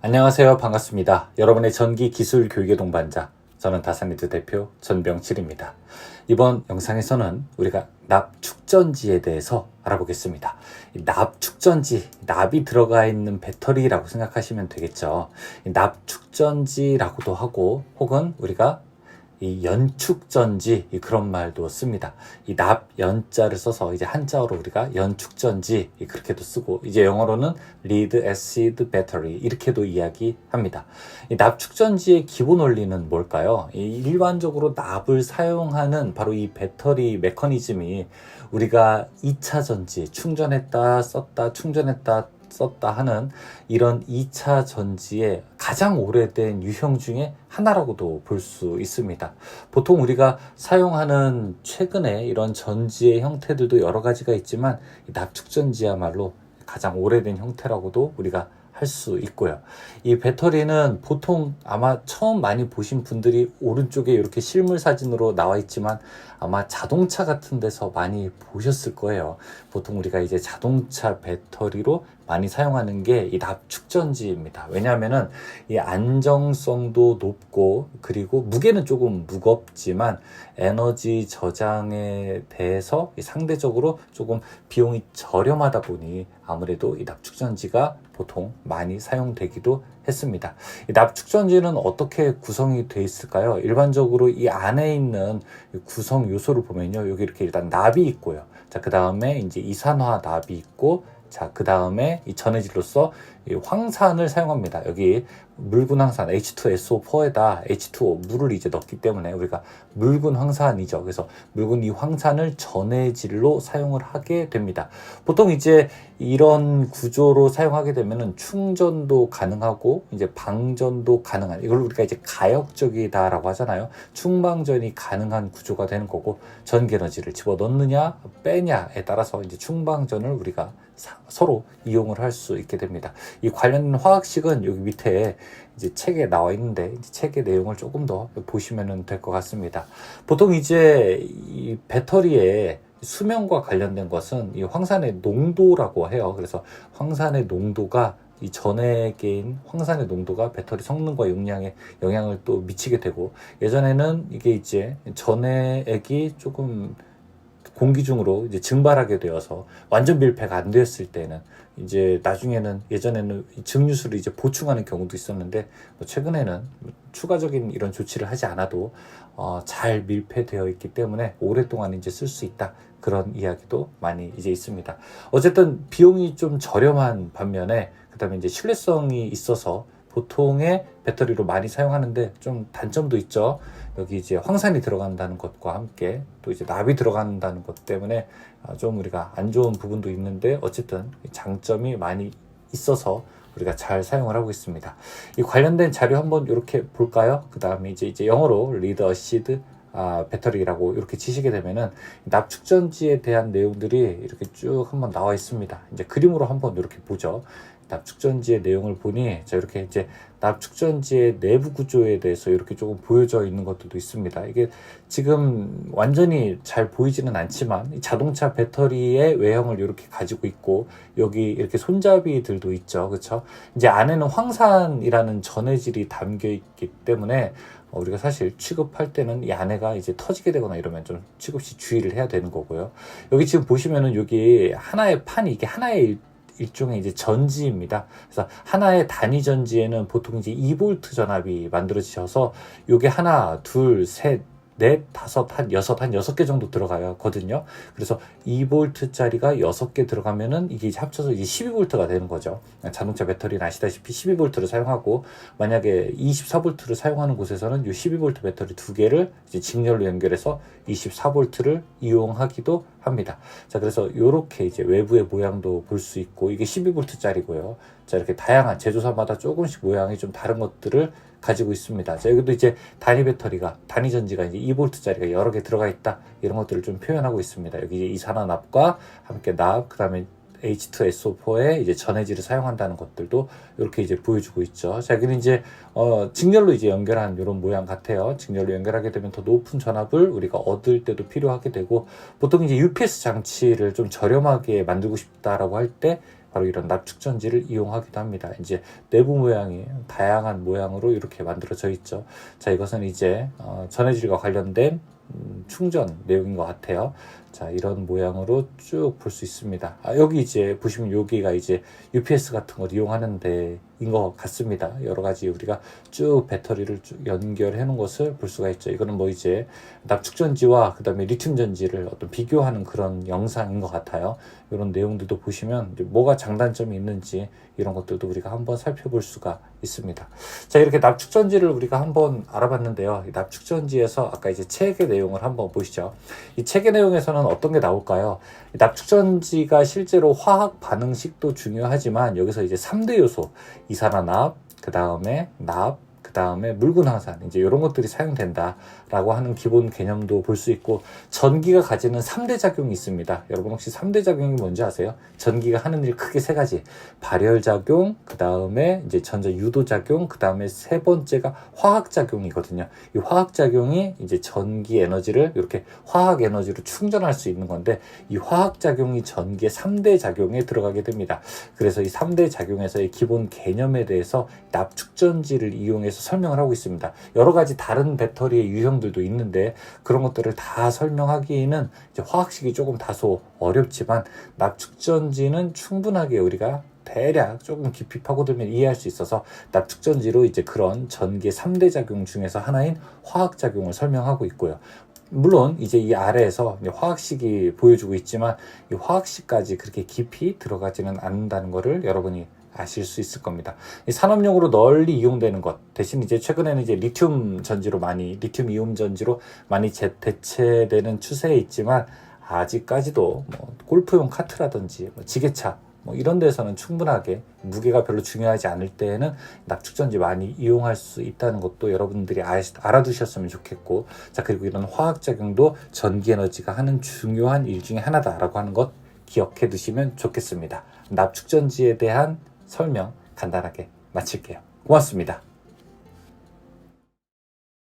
안녕하세요. 반갑습니다. 여러분의 전기 기술 교육의 동반자. 저는 다산리드 대표 전병칠입니다. 이번 영상에서는 우리가 납축전지에 대해서 알아보겠습니다. 이 납축전지, 납이 들어가 있는 배터리라고 생각하시면 되겠죠. 이 납축전지라고도 하고 혹은 우리가 이 연축전지 이 그런 말도 씁니다. 이 납 연자를 써서 이제 한자어로 우리가 연축전지 이 그렇게도 쓰고 이제 영어로는 lead acid battery 이렇게도 이야기합니다. 이 납축전지의 기본 원리는 뭘까요? 이 일반적으로 납을 사용하는 바로 이 배터리 메커니즘이 우리가 2차 전지 충전했다 썼다 충전했다 썼다 하는 이런 2차 전지의 가장 오래된 유형 중에 하나라고도 볼 수 있습니다. 보통 우리가 사용하는 최근에 이런 전지의 형태들도 여러 가지가 있지만 이 납축전지야말로 가장 오래된 형태라고도 우리가 할수 있고요. 이 배터리는 보통 아마 처음 많이 보신 분들이 오른쪽에 이렇게 실물 사진으로 나와 있지만 아마 자동차 같은 데서 많이 보셨을 거예요. 보통 우리가 이제 자동차 배터리로 많이 사용하는 게 이 납축전지입니다. 왜냐하면은 이 안정성도 높고 그리고 무게는 조금 무겁지만 에너지 저장에 대해서 상대적으로 조금 비용이 저렴하다 보니 아무래도 이 납축전지가 보통 많이 사용되기도 했습니다. 이 납축전지는 어떻게 구성이 되어 있을까요? 일반적으로 이 안에 있는 구성 요소를 보면요. 여기 이렇게 일단 납이 있고요. 자, 그 다음에 이제 이산화 납이 있고 자, 그 다음에 이 전해질로서 이 황산을 사용합니다. 여기 묽은 황산 H2SO4에다 H2O 물을 이제 넣기 때문에 우리가 묽은 황산이죠. 그래서 묽은 이 황산을 전해질로 사용을 하게 됩니다. 보통 이제 이런 구조로 사용하게 되면은 충전도 가능하고 이제 방전도 가능한 이걸 우리가 이제 가역적이다라고 하잖아요. 충방전이 가능한 구조가 되는 거고 전기 에너지를 집어 넣느냐 빼냐에 따라서 이제 충방전을 우리가 사, 서로 이용을 할 수 있게 됩니다. 이 관련 화학식은 여기 밑에 이제 책에 나와 있는데 책의 내용을 조금 더 보시면 될 것 같습니다. 보통 이제 이 배터리에 수명과 관련된 것은 이 황산의 농도라고 해요. 그래서 황산의 농도가 이 전액인 황산의 농도가 배터리 성능과 용량에 영향을 또 미치게 되고 예전에는 이게 이제 전액이 조금 공기 중으로 이제 증발하게 되어서 완전 밀폐가 안 되었을 때는 이제 나중에는 예전에는 증류수를 이제 보충하는 경우도 있었는데 뭐 최근에는 추가적인 이런 조치를 하지 않아도 어, 잘 밀폐되어 있기 때문에 오랫동안 이제 쓸 수 있다 그런 이야기도 많이 이제 있습니다. 어쨌든 비용이 좀 저렴한 반면에 그다음에 이제 신뢰성이 있어서 보통의 배터리로 많이 사용하는데 좀 단점도 있죠. 여기 이제 황산이 들어간다는 것과 함께 또 이제 납이 들어간다는 것 때문에 아, 좀 우리가 안 좋은 부분도 있는데 어쨌든 장점이 많이 있어서 우리가 잘 사용을 하고 있습니다. 이 관련된 자료 한번 이렇게 볼까요? 그 다음에 이제 이제 영어로 리드 어시드 아, 배터리라고 이렇게 치시게 되면은 납축전지에 대한 내용들이 이렇게 쭉 한번 나와 있습니다. 이제 그림으로 한번 이렇게 보죠. 납축전지의 내용을 보니 자 이렇게 이제 납축전지의 내부 구조에 대해서 이렇게 조금 보여져 있는 것들도 있습니다. 이게 지금 완전히 잘 보이지는 않지만 자동차 배터리의 외형을 이렇게 가지고 있고 여기 이렇게 손잡이들도 있죠. 그렇죠? 이제 안에는 황산이라는 전해질이 담겨 있기 때문에 우리가 사실 취급할 때는 이 안에가 이제 터지게 되거나 이러면 좀 취급 시 주의를 해야 되는 거고요. 여기 지금 보시면은 여기 하나의 판이 이게 하나의 일종의 이제 전지입니다. 그래서 하나의 단위 전지에는 보통 이제 2볼트 전압이 만들어지셔서 요게 하나, 둘, 셋, 넷, 다섯, 한 여섯, 한 여섯 개 정도 들어가거든요. 그래서 2볼트짜리가 여섯 개 들어가면은 이게 합쳐서 이제 12볼트가 되는 거죠. 자동차 배터리는 아시다시피 12볼트를 사용하고 만약에 24볼트를 사용하는 곳에서는 이 12볼트 배터리 두 개를 이제 직렬로 연결해서 24볼트를 이용하기도 합니다. 자, 그래서 이렇게 이제 외부의 모양도 볼 수 있고 이게 12볼트짜리고요. 자, 이렇게 다양한 제조사마다 조금씩 모양이 좀 다른 것들을 가지고 있습니다. 자, 여기도 이제 단위 배터리가, 단위 전지가 이제 2볼트짜리가 여러 개 들어가 있다. 이런 것들을 좀 표현하고 있습니다. 여기 이제 이산화납과 함께 납, 그 다음에 H2SO4에 이제 전해질을 사용한다는 것들도 이렇게 이제 보여주고 있죠. 자, 여기는 이제, 어, 직렬로 이제 연결한 이런 모양 같아요. 직렬로 연결하게 되면 더 높은 전압을 우리가 얻을 때도 필요하게 되고, 보통 이제 UPS 장치를 좀 저렴하게 만들고 싶다라고 할 때, 바로 이런 납축전지를 이용하기도 합니다. 이제 내부 모양이 다양한 모양으로 이렇게 만들어져 있죠. 자, 이것은 이제 어, 전해질과 관련된 음, 충전 내용인 것 같아요. 자, 이런 모양으로 쭉 볼 수 있습니다. 아, 여기 이제 보시면 여기가 이제 UPS 같은 걸 이용하는 데인 것 같습니다. 여러 가지 우리가 쭉 배터리를 쭉 연결해 놓은 것을 볼 수가 있죠. 이거는 뭐 이제 납축전지와 그 다음에 리튬전지를 어떤 비교하는 그런 영상인 것 같아요. 이런 내용들도 보시면 뭐가 장단점이 있는지 이런 것들도 우리가 한번 살펴볼 수가 있습니다. 자, 이렇게 납축전지를 우리가 한번 알아봤는데요. 이 납축전지에서 아까 이제 책의 내용을 한번 보시죠. 이 책의 내용에서는 어떤 게 나올까요? 이 납축전지가 실제로 화학 반응식도 중요하지만 여기서 이제 3대 요소, 이산화납, 그 다음에 납, 그 다음에 묽은황산 이제 이런 것들이 사용된다라고 하는 기본 개념도 볼 수 있고 전기가 가지는 3대 작용이 있습니다. 여러분 혹시 3대 작용이 뭔지 아세요? 전기가 하는 일 크게 세 가지. 발열 작용, 그 다음에 이제 전자 유도 작용, 그 다음에 세 번째가 화학 작용이거든요. 이 화학 작용이 이제 전기 에너지를 이렇게 화학 에너지로 충전할 수 있는 건데 이 화학 작용이 전기의 3대 작용에 들어가게 됩니다. 그래서 이 3대 작용에서의 기본 개념에 대해서 납축전지를 이용해서 설명을 하고 있습니다. 여러 가지 다른 배터리의 유형들도 있는데 그런 것들을 다 설명하기에는 이제 화학식이 조금 다소 어렵지만 납축전지는 충분하게 우리가 대략 조금 깊이 파고들면 이해할 수 있어서 납축전지로 이제 그런 전기의 3대 작용 중에서 하나인 화학작용을 설명하고 있고요. 물론 이제 이 아래에서 화학식이 보여주고 있지만 이 화학식까지 그렇게 깊이 들어가지는 않는다는 것을 여러분이 아실 수 있을 겁니다. 이 산업용으로 널리 이용되는 것 대신 이제 최근에는 이제 리튬 전지로 많이 리튬 이온 전지로 많이 재, 대체되는 추세에 있지만 아직까지도 뭐 골프용 카트라든지 뭐 지게차 뭐 이런 데서는 충분하게 무게가 별로 중요하지 않을 때에는 납축전지 많이 이용할 수 있다는 것도 여러분들이 아, 알아두셨으면 좋겠고 자 그리고 이런 화학작용도 전기에너지가 하는 중요한 일 중에 하나다라고 하는 것 기억해 두시면 좋겠습니다. 납축전지에 대한 설명 간단하게 마칠게요. 고맙습니다.